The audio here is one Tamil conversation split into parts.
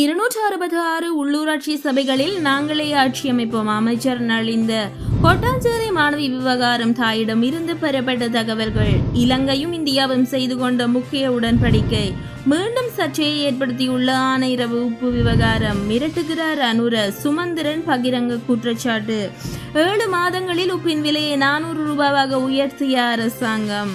இருநூற்று அறுபத்தி ஆறு உள்ளூராட்சி சபைகளில் நாங்களே ஆட்சி அமைப்போம். அமைச்சர் நலிந்த கொட்டாஞ்சேரி மாணவி விவகாரம் தாயிடம் இருந்து பெறப்பட்ட தகவல்கள். இலங்கையும் இந்தியாவும் செய்து கொண்ட முக்கிய உடன்படிக்கை. மீண்டும் சர்ச்சையை ஏற்படுத்தியுள்ள ஆணையரவு உப்பு விவகாரம். மிரட்டுகிறார் அனுர சுமந்திரன் பகிரங்க குற்றச்சாட்டு. ஏழு மாதங்களில் உப்பின் விலையை நானூறு ரூபாவாக உயர்த்திய அரசாங்கம்.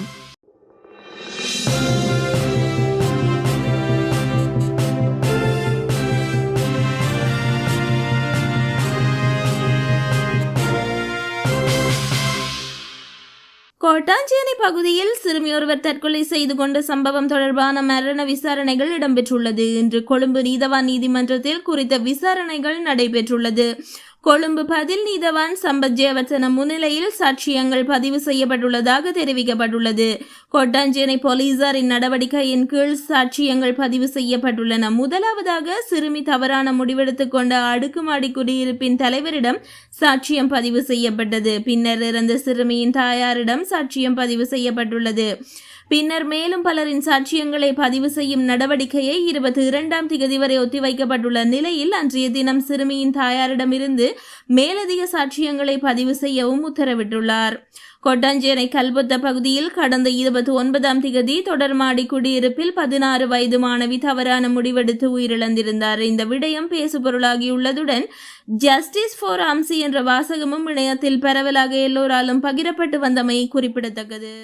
கோட்டாஞ்சேரி பகுதியில் சிறுமியொருவர் தற்கொலை செய்து கொண்ட சம்பவம் தொடர்பான மரண விசாரணைகள் இடம்பெற்றுள்ளது. இன்று கொழும்பு நீதவான் நீதிமன்றத்தில் குறித்த விசாரணைகள் நடைபெற்றுள்ளது. கொழும்பு பதில் நீதவான் சம்பத் ஜெயவர்த்தன முன்னிலையில் சாட்சியங்கள் பதிவு செய்யப்பட்டுள்ளதாக தெரிவிக்கப்பட்டுள்ளது. கொட்டாஞ்சேனை போலீசாரின் நடவடிக்கையின் கீழ் சாட்சியங்கள் பதிவு செய்யப்பட்டுள்ளன. முதலாவதாக சிறுமி தவறான முடிவெடுத்துக் கொண்ட அடுக்குமாடி குடியிருப்பின் தலைவரிடம் சாட்சியம் பதிவு செய்யப்பட்டது. பின்னர் இறந்த சிறுமியின் தாயாரிடம் சாட்சியம் பதிவு செய்யப்பட்டுள்ளது. பின்னர் மேலும் பலரின் சாட்சியங்களை பதிவு செய்யும் நடவடிக்கையை இருபத்தி இரண்டாம் திகதி வரை ஒத்திவைக்கப்பட்டுள்ள நிலையில் அன்றைய தினம் சிறுமியின் தாயாரிடமிருந்து மேலதிக சாட்சியங்களை பதிவு செய்யவும் உத்தரவிட்டுள்ளார். கொட்டாஞ்சேனை கல்பொத்த பகுதியில் கடந்த இருபத்தி ஒன்பதாம் திகதி தொடர்மாடி குடியிருப்பில் பதினாறு வயது மாணவி தவறான முடிவெடுத்து உயிரிழந்திருந்தார். இந்த விடயம் பேசுபொருளாகியுள்ளதுடன் ஜஸ்டிஸ் ஃபார் அம்சி என்ற வாசகமும் இணையத்தில் பரவலாக எல்லோராலும் பகிரப்பட்டு வந்தமை குறிப்பிடத்தக்கது.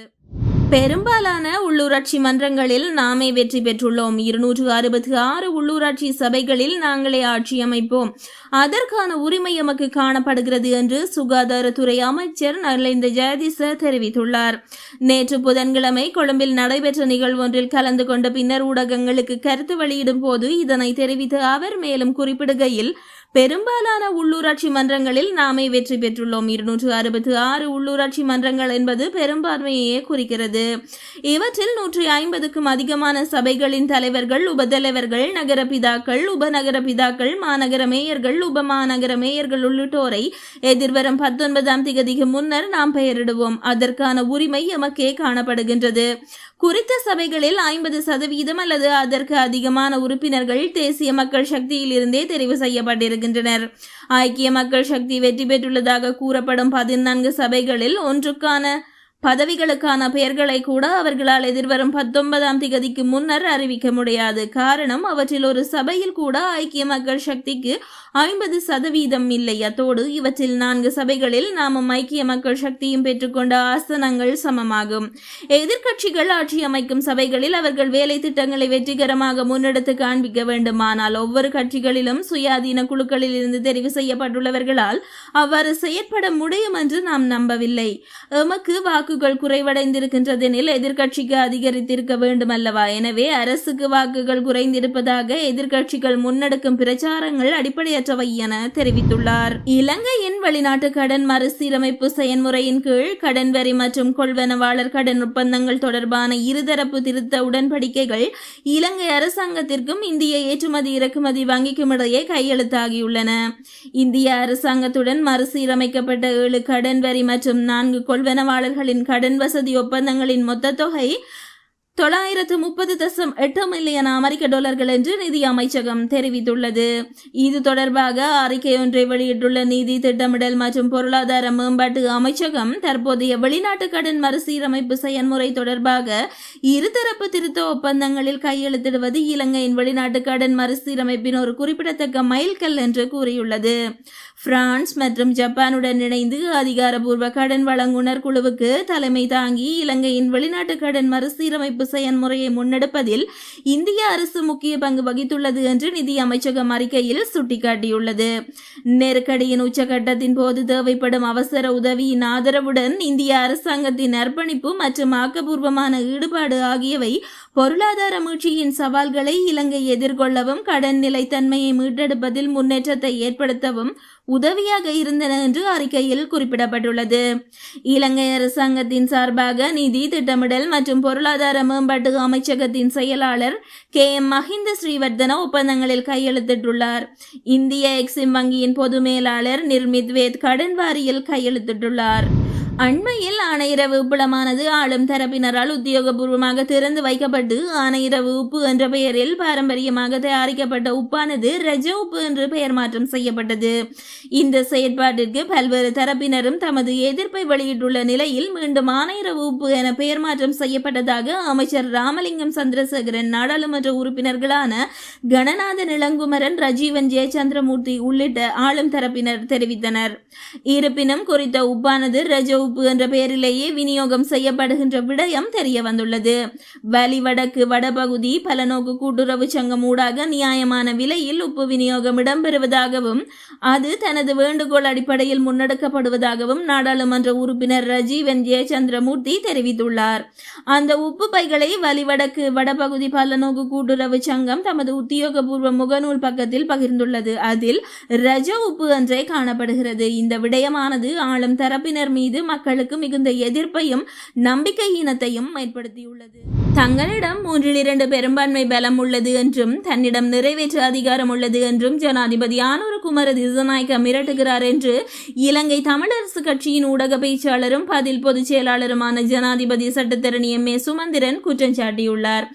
பெரும்பாலான உள்ளூராட்சி மன்றங்களில் நாமே வெற்றி பெற்றுள்ளோம். இருநூற்று அறுபத்தி ஆறு உள்ளூராட்சி சபைகளில் நாங்களே ஆட்சி அமைப்போம். அதற்கான உரிமை எமக்கு காணப்படுகிறது என்று சுகாதாரத்துறை அமைச்சர் நலிந்த ஜெயதிச தெரிவித்துள்ளார். நேற்று புதன்கிழமை கொழும்பில் நடைபெற்ற நிகழ்வொன்றில் கலந்து கொண்ட பின்னர் ஊடகங்களுக்கு கருத்து வெளியிடும் போது இதனை தெரிவித்த அவர் மேலும் குறிப்பிடுகையில் பெரும்பாலான உள்ளூராட்சி மன்றங்களில் நாமே வெற்றி பெற்றுள்ளோம். இருநூற்று அறுபத்தி ஆறு உள்ளூராட்சி மன்றங்கள் என்பது பெரும்பான்மையே குறிக்கிறது. இவற்றில் நூற்றி ஐம்பதுக்கும் அதிகமான சபைகளின் தலைவர்கள் உபதலைவர்கள் நகர பிதாக்கள் உபநகர பிதாக்கள் மாநகர மேயர்கள் உபமாநகர மேயர்கள் உள்ளிட்டோரை எதிர்வரும் பத்தொன்பதாம் திகதிக்கு முன்னர் நாம் பெயரிடுவோம். அதற்கான உரிமை எமக்கே காணப்படுகின்றது. குறித்த சபைகளில் ஐம்பது சதவீதம் அல்லது அதற்கு அதிகமான உறுப்பினர்கள் தேசிய மக்கள் சக்தியில் இருந்தே தெரிவு செய்யப்பட்டிருக்கின்றனர். ஐக்கிய மக்கள் சக்தி வெற்றி பெற்றுள்ளதாக கூறப்படும் பதினான்கு சபைகளில் ஒன்றுக்கான பதவிகளுக்கான பெயர்களை கூட அவர்களால் எதிர்வரும் பத்தொன்பதாம் திகதிக்கு முன்னர் அறிவிக்க முடியாது. காரணம் அவற்றில் ஒரு சபையில் கூட ஐக்கிய மக்கள் சக்திக்கு ஐம்பது சதவீதம் இல்லை. அத்தோடு இவற்றில் நான்கு சபைகளில் நாமும் ஐக்கிய மக்கள் சக்தியும் பெற்றுக்கொண்ட ஆசனங்கள் சமமாகும். எதிர்க்கட்சிகள் ஆட்சி அமைக்கும் சபைகளில் அவர்கள் வேலை திட்டங்களை வெற்றிகரமாக முன்னெடுத்து காண்பிக்க வேண்டுமானால் ஒவ்வொரு கட்சிகளிலும் சுயாதீன குழுக்களில் இருந்து தெரிவு செய்யப்பட்டுள்ளவர்களால் அவ்வாறு செயற்பட முடியும் என்று நாம் நம்பவில்லை. எமக்கு வாக்குகள் குறைவடைந்திருக்கின்றதெனில் எதிர்க்கட்சிக்கு அதிகரித்திருக்க வேண்டும் அல்லவா எனவே அரசுக்கு வாக்குகள் குறைந்திருப்பதாக எதிர்க்கட்சிகள் முன்னெடுக்கும் பிரச்சாரங்கள் அடிப்படையற்றவை என தெரிவித்துள்ளார். இலங்கையின் வெளிநாட்டு கடன் மறுசீரமைப்பு செயன்முறையின் கீழ் கடன் வரி மற்றும் கொள்வனவாளர் கடன் ஒப்பந்தங்கள் தொடர்பான இருதரப்பு திருத்த உடன்படிக்கைகள் இலங்கை அரசாங்கத்திற்கும் இந்திய ஏற்றுமதி இறக்குமதி வங்கிக்கும் இடையே கையெழுத்தாகியுள்ளன. இந்திய அரசாங்கத்துடன் மறுசீரமைக்கப்பட்ட ஏழு கடன் வரி மற்றும் நான்கு கொள்வனவாளர்களின் கடன் வசதி ஒப்பந்தங்களின் மொத்த தொகை தொள்ளாயிரத்து முப்பது தசம் எட்டு மில்லியன் அமெரிக்க டாலர்கள் என்று நிதி அமைச்சகம் தெரிவித்துள்ளது. இது தொடர்பாக அறிக்கை ஒன்றை வெளியிட்டுள்ள நிதி திட்டமிடல் மற்றும் பொருளாதார மேம்பாட்டு அமைச்சகம் தற்போதைய வெளிநாட்டு கடன் மறுசீரமைப்பு செயல்முறை தொடர்பாக இருதரப்பு திருத்த ஒப்பந்தங்களில் கையெழுத்திடுவது இலங்கையின் வெளிநாட்டு கடன் மறுசீரமைப்பின் ஒரு குறிப்பிடத்தக்க மைல்கல் என்று கூறியுள்ளது. பிரான்ஸ் மற்றும் ஜப்பானுடன் இணைந்து அதிகாரப்பூர்வ கடன் வழங்குனர் குழுவுக்கு தலைமை தாங்கி இலங்கையின் வெளிநாட்டு கடன் மறுசீரமைப்பு செயல்முறையை முன்னெடுப்பதில் இந்திய அரசு முக்கிய பங்கு வகித்துள்ளது என்று நிதி அமைச்சகம் அறிக்கையில் சுட்டிக்காட்டியுள்ளது. நெருக்கடியின் உச்சகட்டத்தின் போது தேவைப்படும் அவசர உதவியின் ஆதரவுடன் இந்திய அரசாங்கத்தின் அர்ப்பணிப்பு மற்றும் ஆக்கப்பூர்வமான ஈடுபாடு ஆகியவை பொருளாதார மீழ்ச்சியின் சவால்களை இலங்கை எதிர்கொள்ளவும் கடன் நிலைத்தன்மையை மீட்டெடுப்பதில் முன்னேற்றத்தை ஏற்படுத்தவும் உதவியாக இருந்தன என்று அறிக்கையில் குறிப்பிடப்பட்டுள்ளது. இலங்கை அரசாங்கத்தின் சார்பாக நிதி திட்டமிடல் மற்றும் பொருளாதார மேம்பாட்டு அமைச்சகத்தின் செயலாளர் கே. எம். மஹிந்த ஸ்ரீவர்தன ஒப்பந்தங்களில் கையெழுத்திட்டுள்ளார். இந்திய எக்ஸிம் வங்கியின் பொது மேலாளர் நிர்மித் வேத் கடன் வாரியில் கையெழுத்திட்டுள்ளார். அண்மையில் ஆணையரவு உப்பளமானது ஆளும் தரப்பினரால் உத்தியோகபூர்வமாக திறந்து வைக்கப்பட்டு ஆணையரவு உப்பு என்ற பெயரில் பாரம்பரியமாக தயாரிக்கப்பட்ட உப்பானது ரஜ உப்பு என்று பெயர் மாற்றம் செய்யப்பட்டது. இந்த செயற்பாட்டிற்கு பல்வேறு தரப்பினரும் தமது எதிர்ப்பை வெளியிட்டுள்ள நிலையில் மீண்டும் ஆணையரவு உப்பு என பெயர் மாற்றம் செய்யப்பட்டதாக அமைச்சர் ராமலிங்கம் சந்திரசேகரன் நாடாளுமன்ற உறுப்பினர்களான கணநாதன் இளங்குமரன் ரஜீவன் ஜெயச்சந்திரமூர்த்தி உள்ளிட்ட ஆளும் தரப்பினர் தெரிவித்தனர். இருப்பினும் குறித்த உப்பானது ரஜ தொகுப்பு என்ற பெயரிலேயே விநியோகம் செய்யப்படுகின்ற விடயம் தெரிய வந்துள்ளது வலி வடக்கு வடபகுதி பலநோக்கு கூட்டுறவு சங்கம் ஊடாக நியாயமான விலையில் உப்பு விநியோகம் இடம்பெறுவதாகவும் அது தனது வேண்டுகோள் அடிப்படையில் முன்னெடுக்கப்படுவதாகவும் நாடாளுமன்ற உறுப்பினர் ரஜீவன் ஜெயச்சந்திரமூர்த்தி தெரிவித்துள்ளார். அந்த உப்பு பைகளை வலிவடக்கு வடபகுதி பலநோக்கு கூட்டுறவு சங்கம் தமது உத்தியோகபூர்வ முகநூல் பக்கத்தில் பகிர்ந்துள்ளது. அதில் ரஜ உப்பு என்றே காணப்படுகிறது. இந்த விடயமானது ஆளும் தரப்பினர் மீது மக்களுக்கு மிகுந்த எதிர்ப்பையும் நம்பிக்கையீனத்தையும் ஏற்படுத்தியுள்ளது. தங்களிடம் மூன்றில் இரண்டு பெரும்பான்மை பலம் உள்ளது என்றும் தன்னிடம் நிறைவேற்ற அதிகாரம் உள்ளது என்றும் ஜனாதிபதி ஆனூர் குமார திசநாயக்க மிரட்டுகிறார் என்று இலங்கை தமிழரசு கட்சியின் ஊடக பேச்சாளரும் பதில் பொதுச் செயலாளருமான ஜனாதிபதி சட்டத்தரணி எம் ஏ சுமந்திரன் குற்றம் சாட்டியுள்ளார்.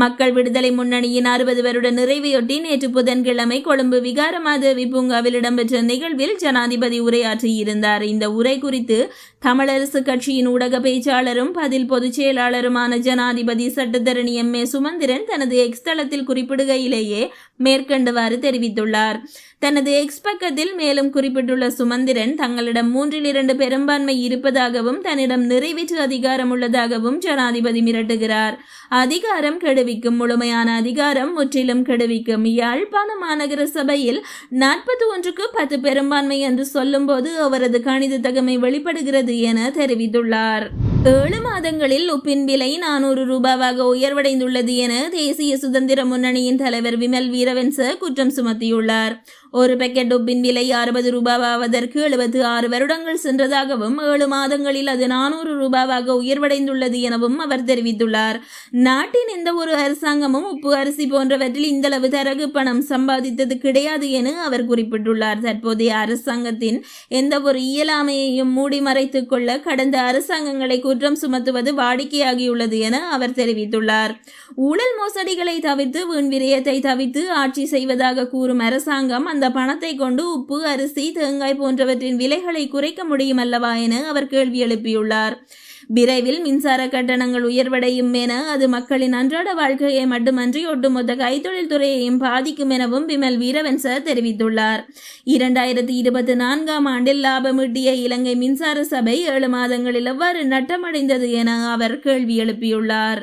மக்கள் விடுதலை முன்னணியின் அறுபது வருட நிறைவையொட்டி நேற்று புதன்கிழமை கொழும்பு விகாரமாதேவி பூங்காவில் இடம்பெற்ற நிகழ்வில் ஜனாதிபதி உரையாற்றியிருந்தார். இந்த உரை குறித்து தமிழரசு கட்சியின் ஊடக பேச்சாளரும் பதில் பொதுச் செயலாளருமான ஜனாதிபதி சட்டத்தரணி எம். ஏ. சுமந்திரன் தனது எக்ஸ் தளத்தில் குறிப்பிடுகையிலேயே மேற்கண்டவாறு தெரிவித்துள்ளார். தனது எக்ஸ் பக்கத்தில் மேலும் குறிப்பிட்டுள்ள சுமந்திரன் தங்களிடம் மூன்றில் இரண்டு பெரும்பான்மை இருப்பதாகவும் தன்னிடம் நிறைவேற்று அதிகாரம் உள்ளதாகவும் ஜனாதிபதி மிரட்டுகிறார். அதிகாரம் கெடுவிக்கும் முழுமையான அதிகாரம் முற்றிலும் கெடுவிக்கும். யாழ்ப்பாண மாநகர சபையில் நாற்பத்தி ஒன்றுக்கு பத்து பெரும்பான்மை என்று சொல்லும்போது அவரது கணித தகமை வெளிப்படுகிறது என தெரிவித்துள்ளார். ஏழு மாதங்களில் உப்பின் விலை நானூறு ரூபாவாக உயர்வடைந்துள்ளது என தேசிய சுதந்திர முன்னணியின் தலைவர் விமல் வீரவன்ச குற்றம் சுமத்தியுள்ளார். ஒரு பேக்கெட் உப்பின் விலை அறுபது ரூபாவாவதற்கு எழுபத்து ஆறு வருடங்கள் சென்றதாகவும் ஏழு மாதங்களில் அது நானூறு ரூபாவாக உயர்வடைந்துள்ளது எனவும் அவர் தெரிவித்துள்ளார். நாட்டின் எந்த ஒரு அரசாங்கமும் உப்பு அரிசி போன்றவற்றில் இந்தளவு தரகு பணம் சம்பாதித்தது கிடையாது என அவர் குறிப்பிட்டுள்ளார். தற்போதைய அரசாங்கத்தின் எந்த ஒரு இயலாமையையும் மூடி மறைத்துக் கொள்ள கடந்த அரசாங்கங்களை குற்றம் சுமத்துவது வாடிக்கையாகியுள்ளது என அவர் தெரிவித்துள்ளார். ஊழல் மோசடிகளை தவிர்த்து வீண் விரயத்தை தவிர்த்து ஆட்சி செய்வதாக கூறும் அரசாங்கம் அந்த பணத்தை கொண்டு உப்பு அரிசி தேங்காய் போன்றவற்றின் விலைகளை குறைக்க முடியும் அல்லவா என அவர் கேள்வி எழுப்பியுள்ளார். விரைவில் மின்சார கட்டணங்கள் உயர்வடையும் என அது மக்களின் அன்றாட வாழ்க்கையை மட்டுமன்றி ஒட்டுமொத்த கைத்தொழில் துறையையும் பாதிக்கும் எனவும் பிமல் வீரவன்ச தெரிவித்துள்ளார். இரண்டாயிரத்தி இருபத்தி நான்காம் ஆண்டில் லாபமீட்டிய இலங்கை மின்சார சபை ஏழு மாதங்களில் எவ்வாறு நட்டமடைந்தது என அவர் கேள்வி எழுப்பியுள்ளார்.